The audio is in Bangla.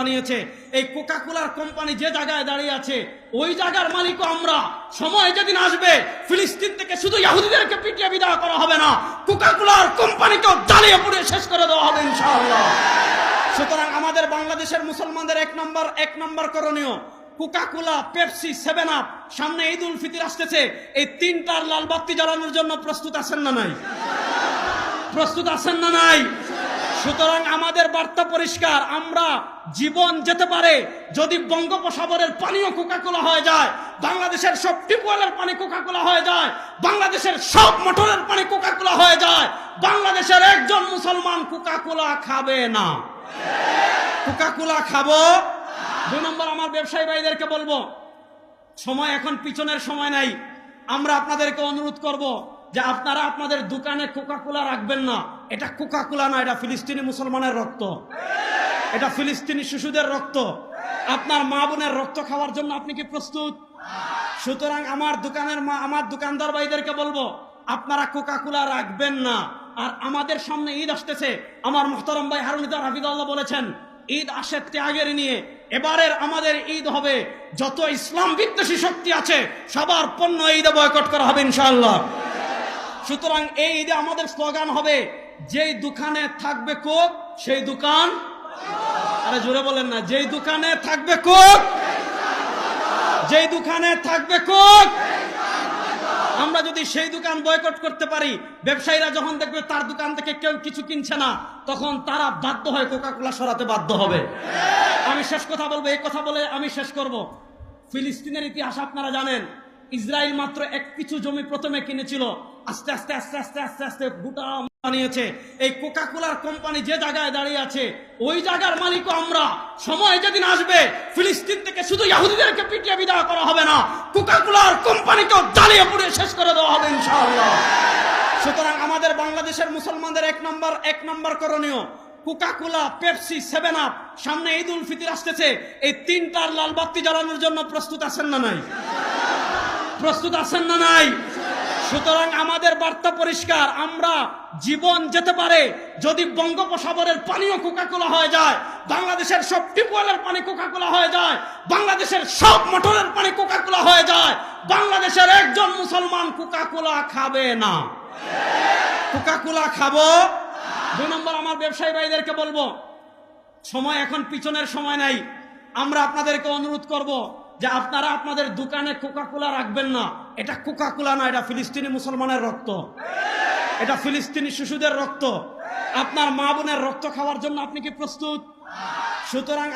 বানিয়েছে এই কোম্পানি যে জায়গায় দাঁড়িয়ে আছে, ওই জায়গার মালিকও আমরা। সময় যেদিন আসবে, ফিলিস্তিন থেকে শুধু পিটিয়ে বিদায় করা হবে না পুড়িয়ে শেষ করে দেওয়া হবে, ইনশাআল্লাহ। সুতরাং আমাদের বাংলাদেশের মুসলমানদের এক নম্বর এক নম্বর করণীয় Coca Cola Pepsi seven up সামনে ঈদ উল ফিতির আসতেছে, এই তিনটার লাল বাতি জ্বালানোর জন্য প্রস্তুত আছেন না নাই? প্রস্তুত আছেন না নাই? সুতরাং আমাদের বার্তা পরিষ্কার, আমরা জীবন যেতে পারে যদি বঙ্গোপসাগরের পানিও কোকাকোলা হয়ে যায়, বাংলাদেশের সব টিউবওয়েলের পানি কোকাকোলা হয়ে যায়, বাংলাদেশের সব মোটরের পানি কোকাকোলা হয়ে যায়, বাংলাদেশের একজন মুসলমান কোকাকোলা খাবে না। কোকাকোলা খাব? দুই নম্বর আমার ব্যবসায়ী ভাইদেরকে বলব, সময় এখন পিছনের সময় নাই, আমরা আপনাদেরকে অনুরোধ করব যে আপনারা আপনাদের দোকানে কোকা কোলা রাখবেন না। এটা কোকা কোলা না, এটা ফিলিস্তিনি মুসলমানের রক্ত। এটা ফিলিস্তিনি শিশুদের রক্ত। আপনার মা বোনের রক্ত খাওয়ার জন্য আপনি কি প্রস্তুত? সুতরাং আমার দোকানের মা, আমার দোকানদার ভাইদেরকে বলব, আপনারা কোকা কোলা রাখবেন না। আর আমাদের সামনে ঈদ আসতেছে। আমার মোহতরম ভাই হারুনিদা হাফিদুল্লাহ বলেছেন, ঈদ আসে ত্যাগের নিয়ে। এবারের আমাদের ঈদ হবে, যত ইসলাম বিদ্বেষী শক্তি আছে, সবার পণ্য ঈদে বয়কট করা হবে ইনশাআল্লাহ। সুতরাং এই ঈদে আমাদের স্লোগান হবে, যেই দোকানে থাকবে কোক, সেই দোকান আরে জোরে বলেন না, যেই দোকানে থাকবে কোক, যেই দোকানে থাকবে কোক। আমরা যদি সেই দোকান বয়কট করতে পারি, ব্যবসায়ীরা যখন দেখবে তার দোকান থেকে কেউ কিছু কিনছে না, তখন তারা বাধ্য হয় কোকা কোলা সরাতে বাধ্য হবে। আমি শেষ কথা বলব, এই কথা বলে আমি শেষ করব। ফিলিস্তিনের ইতিহাস আপনারা জানেন ইসরায়েল মাত্র এক কিছু জমি প্রথমে কিনেছিল। আস্তে আস্তে আস্তে আস্তে আস্তে আস্তে গোটা বানিয়েছে। এই কোকা কোলার কোম্পানি যে জায়গায় দাঁড়িয়ে আছে, ওই জায়গার মালিকও আমরা। সময় যেদিন আসবে, ফিলিস্তিন থেকে শুধু ইহুদিদেরকে পিটিয়ে বিদায় করা হবে না কোকা কোলার কোম্পানিকেও জ্বালিয়ে পুড়িয়ে শেষ করে দেওয়া হবে ইনশাআল্লাহ। সুতরাং আমাদের বাংলাদেশের মুসলমানদের এক নম্বর এক নম্বর করণীয়। Coca Cola Pepsi seven up সামনে ঈদ উল ফিতির আসতেছে। এই তিনটার লাল বাতি জ্বালানোর জন্য প্রস্তুত আছেন না নাই? প্রস্তুত আছেন না নাই? সুতরাং আমাদের বার্তা পরিষ্কার, আমরা জীবন যেতে পারে যদি বঙ্গোপসাগরের পানিও কোকাকোলা হয়ে যায়, বাংলাদেশের সব টিউবওয়েলের পানি কোকাকোলা হয়ে যায়, বাংলাদেশের সব মোটরের পানি কোকাকোলা হয়ে যায়, বাংলাদেশের একজন মুসলমান কোকাকোলা খাবে না। কোকাকোলা খাব? দুই নম্বর, আমার ব্যবসায়ী ভাইদেরকে বলব, সময় এখন পিছনের সময় নাই, আমরা আপনাদেরকে অনুরোধ করব যে আপনারা আপনাদের দোকানে কোকা কোলা রাখবেন না। এটা কোকা কোলা না, এটা ফিলিস্তিনি মুসলমানের রক্ত। এটা ফিলিস্তিনি শিশুদের রক্ত। আপনার মা বোনের রক্ত খাওয়ার জন্য আপনি কি প্রস্তুত? সুতরাং